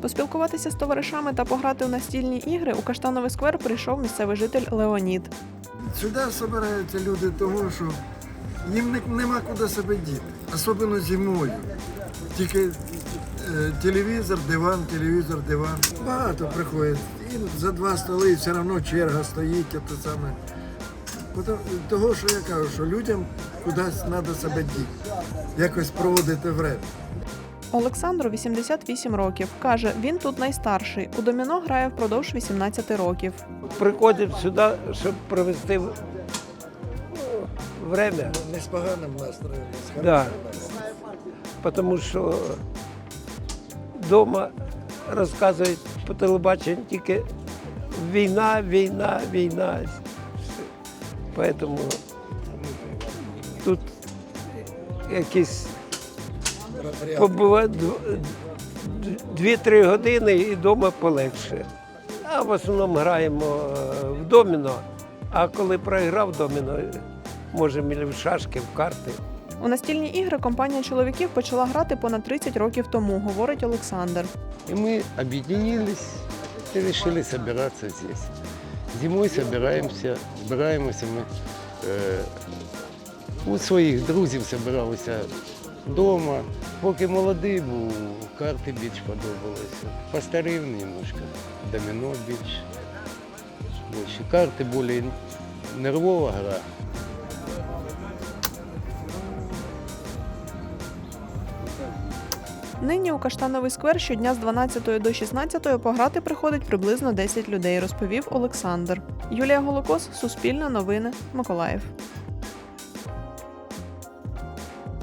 Поспілкуватися з товаришами та пограти у настільні ігри у Каштановий сквер прийшов місцевий житель Леонід. Сюди збираються люди, тому що їм нема куди себе діти, особливо зимою. Тільки е, телевізор, диван, телевізор, диван. Багато приходять. І за два столи все одно черга стоїть. Це саме. Того, що я кажу, що людям кудись треба себе діти, якось проводити время. Олександру 88 років. Каже, він тут найстарший. У доміно грає впродовж 18 років. приходимо сюди, щоб провести в- время. Не з поганим настроєм, з Да. Тому що вдома розказують по телебаченню тільки війна, війна, війна. Тому тут якісь побувати дві-три години і вдома полегше. А в основному граємо е, в доміно, а коли програв в доміно, можемо і в шашки, в карти. У настільні ігри компанія чоловіків почала грати понад 30 років тому, говорить Олександр. И мы объединились и решили собираться здесь. Зимой собираемся, збираємося ми е, у своїх друзів збиралися вдома. Поки молодий був, карти більш подобалися. Постарів немножко, доміно більш. Карти більш нервова гра. Нині у Каштановий сквер щодня з 12 до 16 пограти приходить приблизно 10 людей, розповів Олександр. Юлія Голокос, Суспільне новини, Миколаїв.